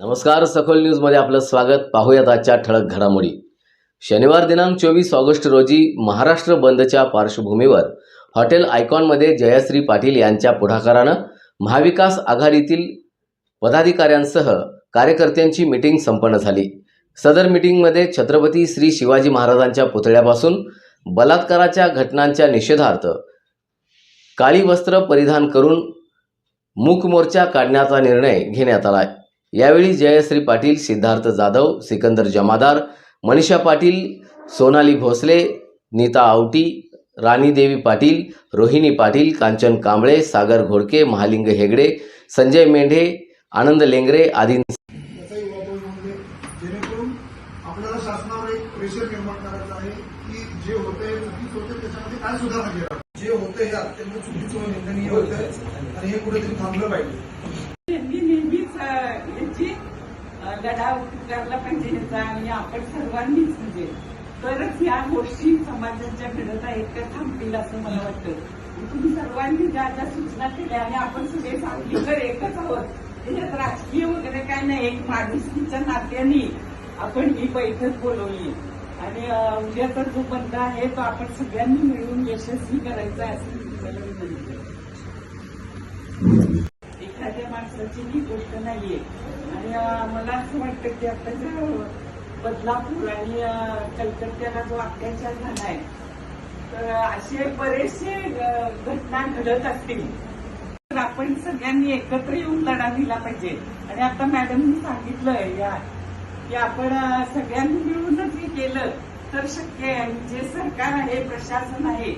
नमस्कार सखोल न्यूजमध्ये आपलं स्वागत. पाहूयात आजच्या ठळक घडामोडी. शनिवार दिनांक चोवीस ऑगस्ट रोजी महाराष्ट्र बंदच्या पार्श्वभूमीवर हॉटेल आयकॉनमध्ये जयश्री पाटील यांच्या पुढाकारानं महाविकास आघाडीतील पदाधिकाऱ्यांसह कार्यकर्त्यांची मिटिंग संपन्न झाली. सदर मिटिंगमध्ये छत्रपती श्री शिवाजी महाराजांच्या पुतळ्यापासून बलात्काराच्या घटनांच्या निषेधार्थ काळी वस्त्र परिधान करून मूक मोर्चा काढण्याचा निर्णय घेण्यात आला आहे यावेळी जयश्री पाटील सिद्धार्थ जाधव सिकंदर जमादार मनीषा पाटील सोनाली भोसले नीता आवटी राणीदेवी पाटील रोहिणी पाटील कांचन कांबळे सागर घोडके महालिंग हेगडे संजय मेंढे आनंद लेंगरे आदी म्हणजे जेणेकरून आपल्याला शासनावर एक प्रेशर निर्माण करायचं आहे की जे होते चुकीच होते त्याच्यामध्ये काय सुधारणा केला जे होते हे अत्यंत चुकीचं निंदनीय होतं आणि हे कुठेतरी थांबलं पाहिजे. अ, लढा उतरला पाहिजे याचा आणि आपण सर्वांनीच म्हणजे तरच या गोष्टी समाजाच्या घडत आहेत का थांबतील असं मला वाटतं. तुम्ही सर्वांनी ज्या ज्या सूचना केल्या आणि आपण सगळे सांगलीकर एकच आहोत त्याच्यात राजकीय वगैरे काय नाही एक माणुसकीच्या नात्याने आपण ही बैठक बोलवली. आणि उद्या तर जो बंद आहे तो आपण सगळ्यांनी मिळून यशस्वी करायचा आहे असं तुम्हाला विनंती एखाद्या माणसाची ही गोष्ट नाहीये. मला असं वाटतं की आता जो बदलापूर आणि कलकत्त्याला जो अत्याचार झालाय तर असे बरेचसे घटना घडत असतील. तर आपण सगळ्यांनी एकत्र येऊन लढा दिला पाहिजे. आणि आता मॅडमनी सांगितलंय या की आपण सगळ्यांनी मिळूनच हे केलं तर शक्य आहे. जे सरकार आहे प्रशासन आहे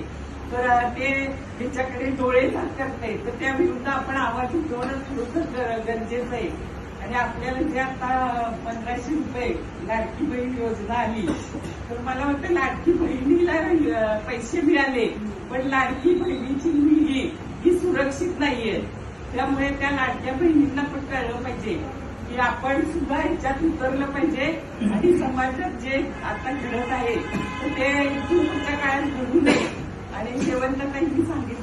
तर ते त्याच्याकडे डोळे झाक करते तर त्या विरुद्ध आपण आवाज उठवणं थोडंसं गरजेचं आहे. आणि आपल्याला जे आता पंधराशे रुपये लाडकी बहीण योजना आली तर मला वाटतं लाडकी बहिणीला पैसे मिळाले पण लाडकी बहिणीची मुलगी ही सुरक्षित नाहीये. त्यामुळे त्या लाडक्या बहिणींना पण कळलं पाहिजे की आपण सुद्धा ह्याच्यात उतरलं पाहिजे आणि समाजात जे आता घडत आहे ते इथून पुढच्या काळात घडू नये. आणि शेवंत काही सांगितलं